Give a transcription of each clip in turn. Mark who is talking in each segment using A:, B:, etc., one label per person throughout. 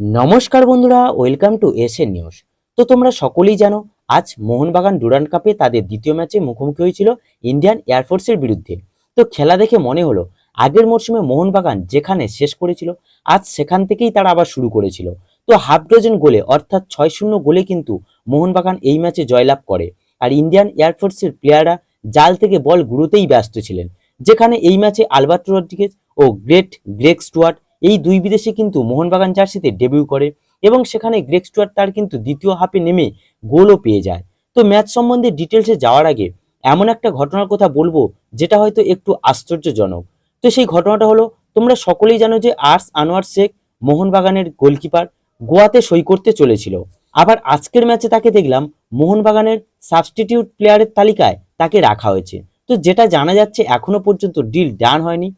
A: নমস্কার বন্ধুরা welcome to SN news তো তোমরা সকলেই জানো, আজ মোহনবাগান ডুরান্ড কাপে তাদের দ্বিতীয় ম্যাচে মুখোমুখি হয়েছিল ইন্ডিয়ান এয়ারফোর্সের বিরুদ্ধে। তো খেলা দেখে মনে হলো, আগের মরশুমে মোহনবাগান যেখানে শেষ করেছিল, আজ সেখান থেকেই তারা আবার শুরু করেছিল। তো হাফ ডজন গোলে, অর্থাৎ ছয় শূন্য গোলে কিন্তু মোহনবাগান এই ম্যাচে জয়লাভ করে। আর ইন্ডিয়ান এয়ারফোর্সের প্লেয়াররা জাল থেকে বল গুঁড়োতেই ব্যস্ত ছিলেন, যেখানে এই ম্যাচে আলবার্ট রড্রিগেজ ও গ্রেট গ্রেক স্টুয়ার্ট এই দুই বিদেশে কিন্তু মোহনবাগান জার্সিতে ডেবিউ করে এবং সেখানে গ্রেক স্টুয়ার্ট তার কিন্তু দ্বিতীয় হাফে নেমে গোলও পেয়ে যায়। তো ম্যাচ সম্বন্ধে ডিটেলসে যাওয়ার আগে এমন একটা ঘটনার কথা বলব যেটা হয়তো একটু আশ্চর্যজনক। তো সেই ঘটনাটা হলো, তোমরা সকলেই জানো যে আর্স আনোয়ার শেখ মোহনবাগানের গোলকিপার গোয়াতে সই করতে চলেছিল। আবার আজকের ম্যাচে তাকে দেখলাম মোহনবাগানের সাবস্টিটিউট প্লেয়ারের তালিকায় তাকে রাখা হয়েছে। তো যেটা জানা যাচ্ছে এখনও পর্যন্ত ডিল ডান হয়নি।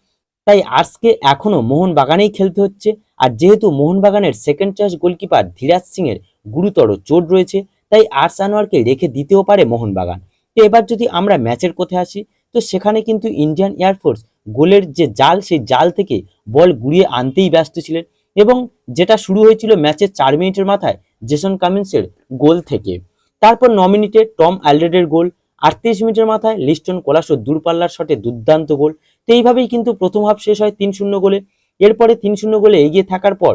A: তাই আর্সকে এখনও মোহনবাগানেই খেলতে হচ্ছে। আর যেহেতু মোহনবাগানের second choice goalkeeper Dhiraj Singh এর গুরুতর চোট রয়েছে, তাই আর্স আনোয়ারকে রেখে দিতেও পারে মোহনবাগান। তো এবার যদি আমরা ম্যাচের কথায় আসি, তো সেখানে কিন্তু ইন্ডিয়ান এয়ারফোর্স গোলের যে জাল, সেই জাল থেকে বল গুড়িয়ে আনতেই ব্যস্ত ছিলেন। এবং যেটা শুরু হয়েছিল ম্যাচের চার মিনিটের মাথায়, জেসন কামিন্সের গোল থেকে। তারপর ন মিনিটে টম অ্যালরেডের গোল আটত্রিশ মিনিটের মাথায় লিস্টন কোলাসো দূরপাল্লার শটে দুর্দান্ত গোল। তো এইভাবেই কিন্তু প্রথম হাফ শেষ হয় তিন শূন্য গোলে। এরপরে তিন শূন্য গোলে এগিয়ে থাকার পর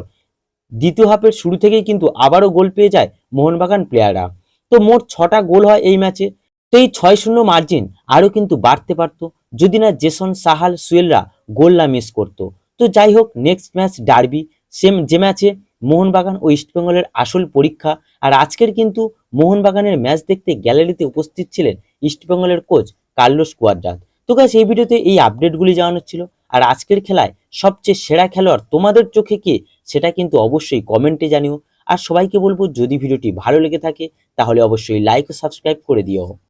A: দ্বিতীয় হাফের শুরু থেকেই কিন্তু আবারও গোল পেয়ে যায় মোহনবাগান প্লেয়াররা। তো মোট ছটা গোল হয় এই ম্যাচে। তো এই ছয় শূন্য মার্জিন আরও কিন্তু বাড়তে পারতো যদি না জেসন সাহাল সুয়েলরা গোল না মিস করতো। তো যাই হোক, নেক্সট ম্যাচ ডার্বি, সেম যে ম্যাচে মোহনবাগান ও ইস্টবেঙ্গলের আসল পরীক্ষা। আর আজকের কিন্তু মোহনবাগানের ম্যাচ দেখতে গ্যালারিতে উপস্থিত ছিলেন ইস্টবেঙ্গলের কোচ কার্লোস কুয়াদ্রাত তো গাছ এই ভিডিওতে এই আপডেটগুলি জানানো ছিল। আর আজকের খেলায় সবচেয়ে সেরা খেলোয়াড় তোমাদের চোখে কে, সেটা কিন্তু অবশ্যই কমেন্টে জানিও। আর সবাইকে বলব, যদি ভিডিওটি ভালো লেগে থাকে, তাহলে অবশ্যই লাইক ও সাবস্ক্রাইব করে দিও।